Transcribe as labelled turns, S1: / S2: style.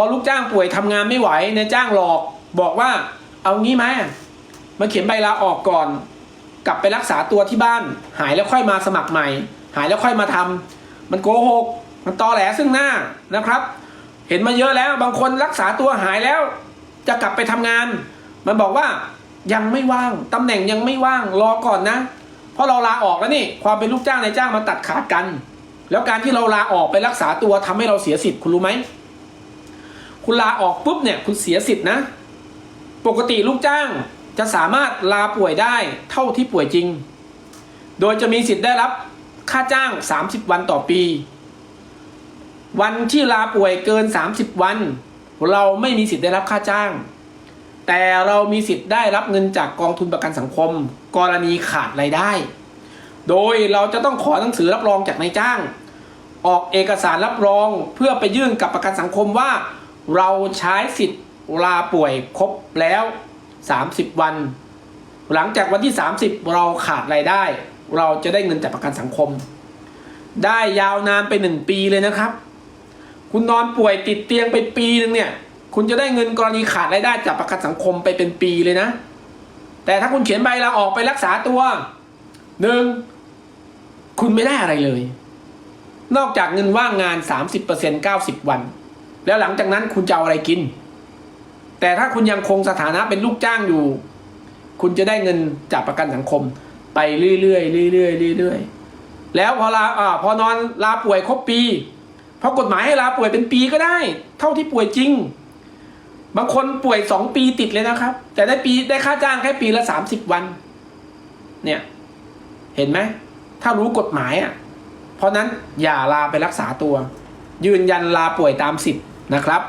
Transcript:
S1: อลูกจ้างป่วยทำงานไม่ไหวนายจ้างหลอกบอกว่าเอางี้ไหมมาเขียนใบลาออกก่อน กลับไปรักษาตัวที่บ้าน หายแล้วค่อยมาสมัครใหม่ หายแล้วค่อยมาทำมันโกหก มันตอแหลซึ่งหน้านะครับ เห็นมาเยอะแล้วบางคนรักษาตัวหายแล้ว จะกลับไปทำงาน มันบอกว่ายังไม่ว่างตำแหน่งยังไม่ว่างรอก่อนนะ เพราะเราลาออกแล้วนี่ความเป็นลูกจ้างนายจ้างมาตัดขาดกัน แล้วการที่เราลาออกไปรักษาตัวทำให้เราเสียสิทธิ์คุณรู้ไหม คุณลาออกปุ๊บเนี่ยคุณเสียสิทธินะ ปกติลูกจ้างจะสามารถลาป่วยได้เท่าที่ป่วยจริง โดยจะมีสิทธิ์ได้รับค่าจ้าง 30 วันต่อปี วันที่ลาป่วยเกิน 30 วัน เราไม่มีสิทธิ์ได้รับค่าจ้าง แต่เรามีสิทธิ์ได้รับเงินจากกองทุนประกันสังคม กรณีขาดรายได้ โดยเราจะต้องขอหนังสือรับรองจากนายจ้าง ออกเอกสารรับรองเพื่อไปยื่นกับประกันสังคมว่า เราใช้สิทธิ์ลาป่วยครบแล้ว 30 วัน หลังจากวันที่ 30 เราขาดรายได้ เราจะได้เงินจากประกันสังคม ได้ยาวนานไปหนึ่งปีเลยนะครับ คุณนอนป่วยติดเตียงไปปีหนึ่งเนี่ย คุณจะได้เงินกรณีขาดรายได้จากประกันสังคมไปเป็นปีเลยนะ แต่ถ้าคุณเขียนใบลาออกไปรักษาตัวหนึ่งคุณไม่ได้อะไรเลย นอกจากเงินว่างงาน 30% 90 วัน แล้วหลังจากนั้นคุณจะเอาอะไรกิน แต่ถ้าคุณยังคงสถานะเป็นลูกจ้างอยู่ คุณจะได้เงินจากประกันสังคม ไปเรื่อยๆเรื่อยๆเรื่อยๆแล้วพอลาอ่าพอนอนลาป่วยครบปี เพราะกฎหมายให้ลาป่วยเป็นปีก็ได้ เท่าที่ป่วยจริง บางคนป่วยสองปีติดเลยนะครับ แต่ได้ปีได้ค่าจ้างแค่ปีละสามสิบวัน เนี่ยเห็นไหมถ้ารู้กฎหมายอะ เพราะนั้นอย่าลาไปรักษาตัว ยืนยันลาป่วยตามสิทธิ์นะครับ